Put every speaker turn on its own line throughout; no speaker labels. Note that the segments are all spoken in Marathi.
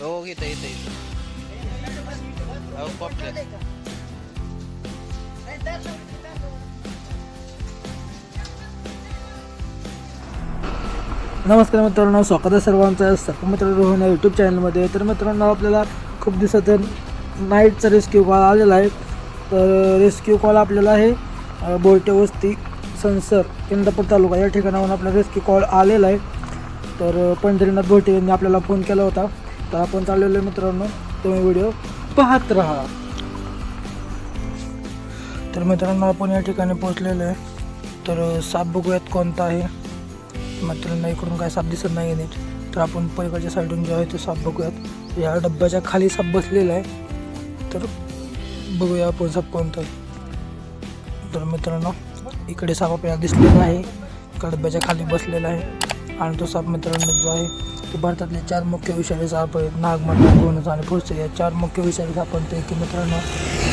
हो, हो इथं इथं इथं. हो पॉपलेट
नमस्कार मित्रांनो स्वागत आहे सर्वांचं. सकमित्र रोहन या यूट्यूब चॅनलमध्ये तर मित्रांनो आपल्याला खूप दिवसातून नाईटचा रेस्क्यू कॉल आलेला आहे. तर रेस्क्यू कॉल आपल्याला आहे अ, बोरटे वस्ती संसर इंदापूर तालुका. या ठिकाणाहून आपला रेस्क्यू कॉल आलेला आहे. तर पंढरीनाथ बोरटे यांनी आपल्याला फोन केला होता. तर आपण चाललेलो आहे मित्रांनो. तुम्ही व्हिडिओ पाहत राहा. तर मित्रांनो आपण या ठिकाणी पोहोचलेलो आहे. तर साप बघूयात कोणता आहे. मित्रांनो इकडून काय साप दिसत नाही नीट. तर आपण पलीकडच्या साईडून जो आहे तो साप बघूयात. या डब्याच्या खाली साप बसलेला आहे. तर बघूया आपण साप कोणता आहे. तर मित्रांनो इकडे साप आपल्याला दिसलेला आहे. डब्याच्या खाली बसलेला आहे. आणि तो साप मित्रांनो जो आहे तो भारतातले चार मुख्य विषारी साप आहेत नागमंडळ गोनस आणि फुरसे. या चार मुख्य विषारी सापांपैकी मित्रांनो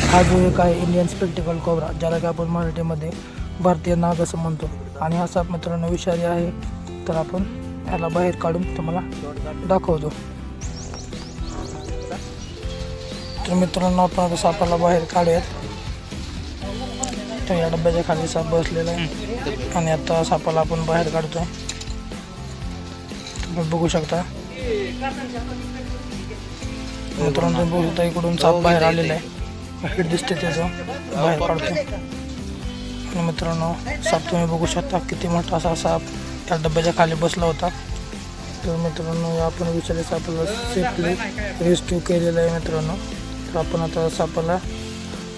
हा जो एक आहे इंडियन स्पेक्टिकल कोबरा ज्याला की आपण मराठीमध्ये भारतीय नाग असं म्हणतो. आणि हा साप मित्रांनो विषारी आहे तर आपण याला बाहेर काढून तुम्हाला दाखवतो. तर मित्रांनो आपण आता सापाला बाहेर काढूयात. तर या डब्याच्या खाली साप बसलेला आहे. आणि आता सापाला आपण बाहेर काढतोय. तुम्ही बघू शकता. मित्रांनो तुम्ही बघू शकता इकडून साप बाहेर आलेला आहे. हिट दिसते त्याचं. बाहेर काढतो आणि मित्रांनो साप तुम्ही बघू शकता किती मोठा असा साप त्या डब्याच्या खाली बसला होता. तर मित्रांनो आपण विचारले सापाला सेफली रेस्क्यू केलेला आहे मित्रांनो. तर आपण आता सापाला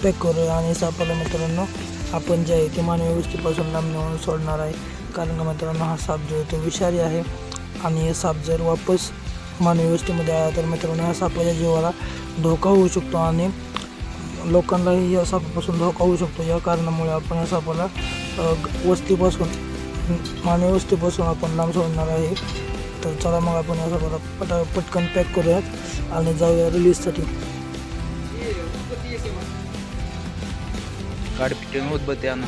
पॅक करूया आणि सापाला मित्रांनो आपण जे आहे ते मानवी गोष्टीपासून लांब नेऊन सोडणार आहे. कारण का मित्रांनो हा साप जो आहे तो विषारी आहे. आणि हे साप जर वापस मानवी आला तर मित्रांनो या सापाच्या जीवाला धोका होऊ शकतो आणि लोकांनाही या सापापासून धोका होऊ शकतो. या कारणामुळे आपण या सापाला वस्तीपासून मानवी वस्तीपासून आपण लांब सोडणार आहे. तर चला मग आपण या सापाला पटा पटकन पॅक करूयात आणि जाऊया रिलीजसाठी
काढ पिटून उदबत्ती आणा.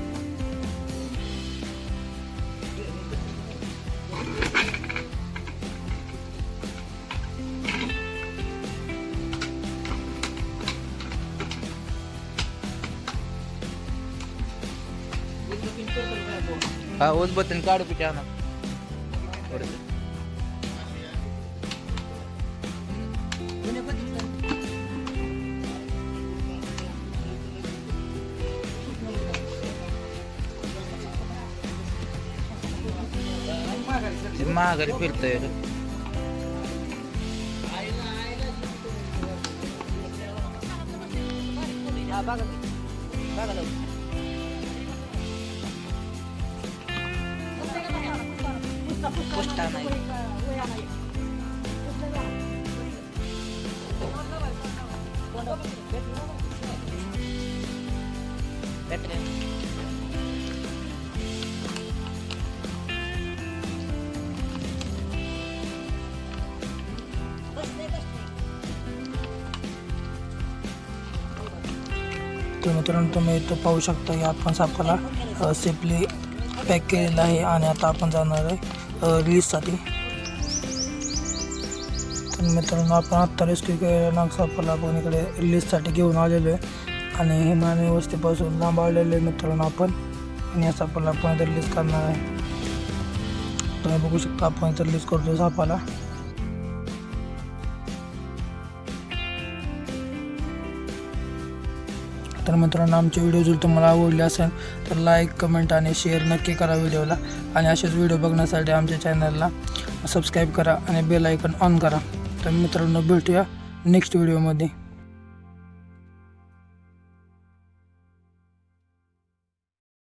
हा उदबत्तीन काढू पिटे आणा थोडंसं. ते महागारी फिरतोय रे. पोस्टा नाही
तर मित्रांनो तुम्ही इथं पाहू शकता की आपण सापाला सेफली पॅक केलेलं आहे आणि आता आपण जाणार आहे रिलीजसाठी तर मित्रांनो आपण आत्ता रेस्क्यू केलेल्या नाग सापाला आपण इकडे रिलीजसाठी घेऊन आलेलो आहे. आणि हे मानवी वस्तीपासून आहे मित्रांनो आपण. आणि या सापाला आपण इथं रिलीज करणार आहे. तुम्ही बघू शकता आपण इथं रिलीज करतो सापाला. तर मित्रांनो आमचे व्हिडिओ जर तुम्हाला आवडले असेल तर लाईक कमेंट आणि शेअर नक्की करा व्हिडिओला आणि असेच व्हिडिओ बघण्यासाठी आमच्या चॅनलला सबस्क्राईब करा आणि बेल आयकन ऑन करा. तर मित्रांनो भेटूया नेक्स्ट व्हिडिओमध्ये